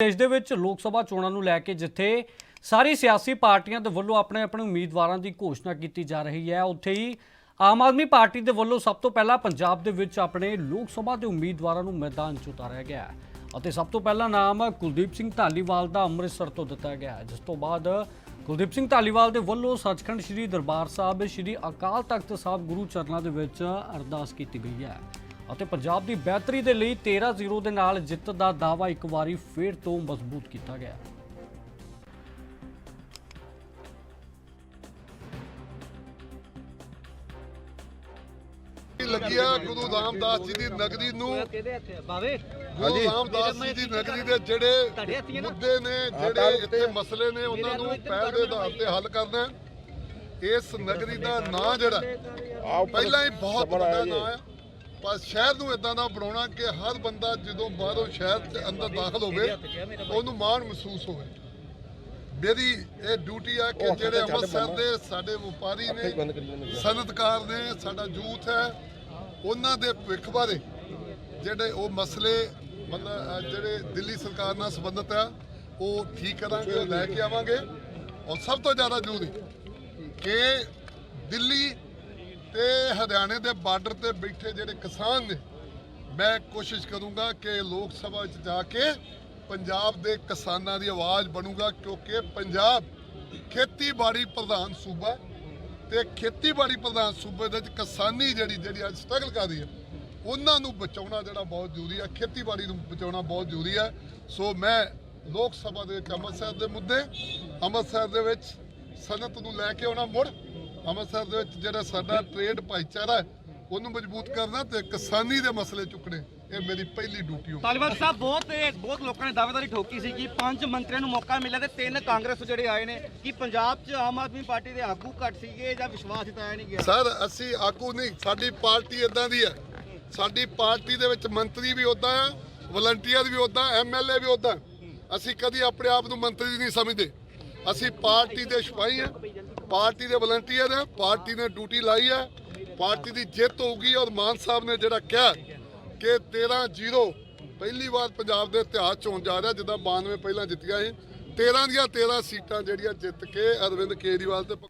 ਦੇਸ਼ ਦੇ ਵਿੱਚ ਲੋਕ ਸਭਾ ਚੋਣਾਂ ਨੂੰ ਲੈ ਕੇ ਜਿੱਥੇ ਸਾਰੀ ਸਿਆਸੀ ਪਾਰਟੀਆਂ ਦੇ ਵੱਲੋਂ ਆਪਣੇ ਆਪਣੇ ਉਮੀਦਵਾਰਾਂ ਦੀ ਘੋਸ਼ਣਾ ਕੀਤੀ ਜਾ ਰਹੀ ਹੈ, ਉੱਥੇ ਹੀ ਆਮ ਆਦਮੀ ਪਾਰਟੀ ਦੇ ਵੱਲੋਂ ਸਭ ਤੋਂ ਪਹਿਲਾਂ ਪੰਜਾਬ ਦੇ ਵਿੱਚ ਆਪਣੇ ਲੋਕ ਸਭਾ ਦੇ ਉਮੀਦਵਾਰਾਂ ਨੂੰ ਮੈਦਾਨ 'ਚ ਉਤਾਰਿਆ ਗਿਆ ਹੈ ਅਤੇ ਸਭ ਤੋਂ ਪਹਿਲਾਂ ਨਾਮ ਕੁਲਦੀਪ ਸਿੰਘ ਢਾਲੀਵਾਲ ਦਾ ਅੰਮ੍ਰਿਤਸਰ ਤੋਂ ਦਿੱਤਾ ਗਿਆ ਹੈ, ਜਿਸ ਤੋਂ ਬਾਅਦ ਕੁਲਦੀਪ ਸਿੰਘ ਢਾਲੀਵਾਲ ਦੇ ਵੱਲੋਂ ਸੱਚਖੰਡ ਸ੍ਰੀ ਦਰਬਾਰ ਸਾਹਿਬ, ਸ੍ਰੀ ਅਕਾਲ ਤਖਤ ਸਾਹਿਬ ਗੁਰੂ ਚਰਨਾਂ ਦੇ ਵਿੱਚ ਅਰਦਾਸ ਕੀਤੀ ਗਈ ਹੈ। ਅਤੇ ਪੰਜਾਬ ਦੀ ਬਿਹਤਰੀ ਦੇ ਲਈ 13-0 ਦੇ ਨਾਲ ਜਿੱਤ ਦਾ ਦਾਅਵਾ ਇੱਕ ਵਾਰੀ ਫੇਰ ਤੋਂ ਮਜ਼ਬੂਤ ਕੀਤਾ ਗਿਆ। ਲੱਗਿਆ ਗੁਰੂ ਰਾਮਦਾਸ ਜੀ ਦੀ ਨਗਰੀ ਨੂੰ। ਬਾਵੇ? ਗੁਰੂ ਰਾਮਦਾਸ ਜੀ ਦੀ ਨਗਰੀ ਦੇ ਜਿਹੜੇ ਮੁੱਦੇ ਨੇ ਜਿਹੜੇ ਇੱਥੇ ਮਸਲੇ ਨੇ ਉਹਨਾਂ ਨੂੰ ਪਹਿਲ ਦੇ ਆਧਾਰ ਤੇ ਹੱਲ ਕਰਨਾ। ਇਸ ਨਗਰੀ ਦਾ ਨਾਂ ਜਿਹੜਾ ਪਹਿਲਾਂ ਹੀ ਬਹੁਤ ਵੱਡਾ ਨਾਂ ਆ ਪਰ ਸ਼ਹਿਰ ਨੂੰ ਇਦਾਂ ਦਾ ਬਣਾਉਣਾ ਕਿ ਹਰ ਬੰਦਾ ਜਦੋਂ ਬਾਹਰੋਂ ਸ਼ਹਿਰ ਦੇ ਅੰਦਰ ਦਾਖਲ ਹੋਵੇ ਉਹਨੂੰ ਮਾਣ ਮਹਿਸੂਸ ਹੋਵੇ। ਮੇਰੀ ਇਹ ਡਿਊਟੀ ਆ ਕਿ ਜਿਹੜੇ ਅੰਮ੍ਰਿਤਸਰ ਦੇ ਸਾਡੇ ਵਪਾਰੀ ਨੇ ਸਨਅਤਕਾਰ ਨੇ। ਸਾਡਾ ਯੂਥ ਹੈ ਉਹਨਾਂ ਦੇ ਭਵਿੱਖ ਬਾਰੇ ਜਿਹੜੇ ਉਹ ਮਸਲੇ ਮਤਲਬ ਜਿਹੜੇ ਦਿੱਲੀ ਸਰਕਾਰ ਨਾਲ ਸੰਬੰਧਿਤ ਆ ਉਹ ਠੀਕ ਕਰਾਂਗੇ ਉਹ ਲੈ ਕੇ ਆਵਾਂਗੇ। ਔਰ ਸਭ ਤੋਂ ਜ਼ਿਆਦਾ ਜ਼ਰੂਰੀ ਕਿ ਦਿੱਲੀ ਹਰਿਆਣੇ ਦੇ ਬਾਰਡਰ ਤੇ ਬੈਠੇ ਜਿਹੜੇ ਕਿਸਾਨ ਨੇ, ਮੈਂ ਕੋਸ਼ਿਸ਼ ਕਰੂੰਗਾ ਕਿ ਲੋਕ ਸਭਾ ਵਿੱਚ ਜਾ ਕੇ ਪੰਜਾਬ ਦੇ ਕਿਸਾਨਾਂ ਦੀ ਆਵਾਜ਼ ਬਣੂਗਾ, ਕਿਉਂਕਿ ਪੰਜਾਬ ਖੇਤੀਬਾੜੀ ਪ੍ਰਧਾਨ ਸੂਬਾ ਹੈ ਤੇ ਖੇਤੀਬਾੜੀ ਪ੍ਰਧਾਨ ਸੂਬੇ ਦੇ ਵਿੱਚ ਕਿਸਾਨੀ ਜਿਹੜੀ ਜਿਹੜੀ ਅੱਜ ਸਟਰਗਲ ਕਰ ਰਹੀ ਹੈ, ਉਹਨਾਂ ਨੂੰ ਬਚਾਉਣਾ ਜਿਹੜਾ ਬਹੁਤ ਜ਼ਰੂਰੀ ਹੈ, ਖੇਤੀਬਾੜੀ ਨੂੰ ਬਚਾਉਣਾ ਬਹੁਤ ਜ਼ਰੂਰੀ ਹੈ। ਸੋ ਮੈਂ ਲੋਕ ਸਭਾ ਦੇ ਵਿੱਚ ਅੰਮ੍ਰਿਤਸਰ ਦੇ ਮੁੱਦੇ, ਅੰਮ੍ਰਿਤਸਰ ਦੇ ਵਿੱਚ ਸਨਅਤ ਨੂੰ ਲੈ ਕੇ ਆਉਣਾ ਮੁੜ। ਅੰਮ੍ਰਿਤਸਰ ਦੇ ਵਿੱਚ ਜਿਹੜਾ ਸਾਡਾ ਟ੍ਰੇਡ ਭਾਈਚਾਰਾ ਉਹਨੂੰ ਮਜ਼ਬੂਤ ਕਰਨਾ ਤੇ ਕਿਸਾਨੀ ਦੇ ਮਸਲੇ ਚੁੱਕਣੇ ਇਹ ਮੇਰੀ ਪਹਿਲੀ ਡਿਊਟੀ ਹੋਊ। ਤਾਲੀਬਾਨ ਸਾਹਿਬ ਬਹੁਤ ਬਹੁਤ ਲੋਕਾਂ ਨੇ ਦਾਅਵੇਦਾਰੀ ਠੋਕੀ ਸੀ ਕਿ ਪੰਜ ਮੰਤਰੀਆਂ ਨੂੰ ਮੌਕਾ ਮਿਲਿਆ ਤੇ ਤਿੰਨ ਕਾਂਗਰਸ ਜਿਹੜੇ ਆਏ ਨੇ ਕਿ ਪੰਜਾਬ 'ਚ ਆਮ ਆਦਮੀ ਪਾਰਟੀ ਦੇ ਆਗੂ ਘੱਟ ਸੀਗੇ ਜਾਂ ਵਿਸ਼ਵਾਸ ਜਿਤਾਇਆ ਨਹੀਂ ਗਿਆ? ਸਰ ਅਸੀਂ ਆਗੂ ਨਹੀਂ ਸਾਡੀ ਪਾਰਟੀ ਇਦਾਂ ਦੀ ਹੈ। ਸਾਡੀ ਪਾਰਟੀ ਦੇ ਵਿੱਚ ਮੰਤਰੀ ਵੀ ਉਦਾਂ ਆ ਵਲੰਟੀਅਰ ਵੀ ਉਦਾਂ ਐਮਐਲਏ ਵੀ ਉਦਾਂ ਅਸੀਂ ਕਦੀ ਆਪਣੇ ਆਪ ਨੂੰ ਮੰਤਰੀ ਨਹੀਂ ਸਮਝਦੇ। ਅਸੀਂ ਪਾਰਟੀ ਦੇ ਸਿਪਾਹੀ ਆ ਪਾਰਟੀ ਦੇ ਵਲੰਟੀਅਰ ਹੈ, ਪਾਰਟੀ ਨੇ ਡਿਊਟੀ ਲਾਈ ਹੈ, ਪਾਰਟੀ ਦੀ ਜਿੱਤ ਹੋਊਗੀ ਔਰ ਮਾਨ ਸਾਹਿਬ ਨੇ ਜਿਹੜਾ ਕਿਹਾ ਕਿ 13-0 ਪਹਿਲੀ ਵਾਰ ਪੰਜਾਬ ਦੇ ਇਤਿਹਾਸ ਚ ਹੋਣ ਜਾ ਰਿਹਾ, ਜਿੱਦਾਂ 92 ਪਹਿਲਾਂ ਜਿੱਤੀਆਂ ਸੀ 13 ਦੀਆਂ 13 ਸੀਟਾਂ ਜਿਹੜੀਆਂ ਜਿੱਤ ਕੇ ਅਰਵਿੰਦ ਕੇਜਰੀਵਾਲ ਤੇ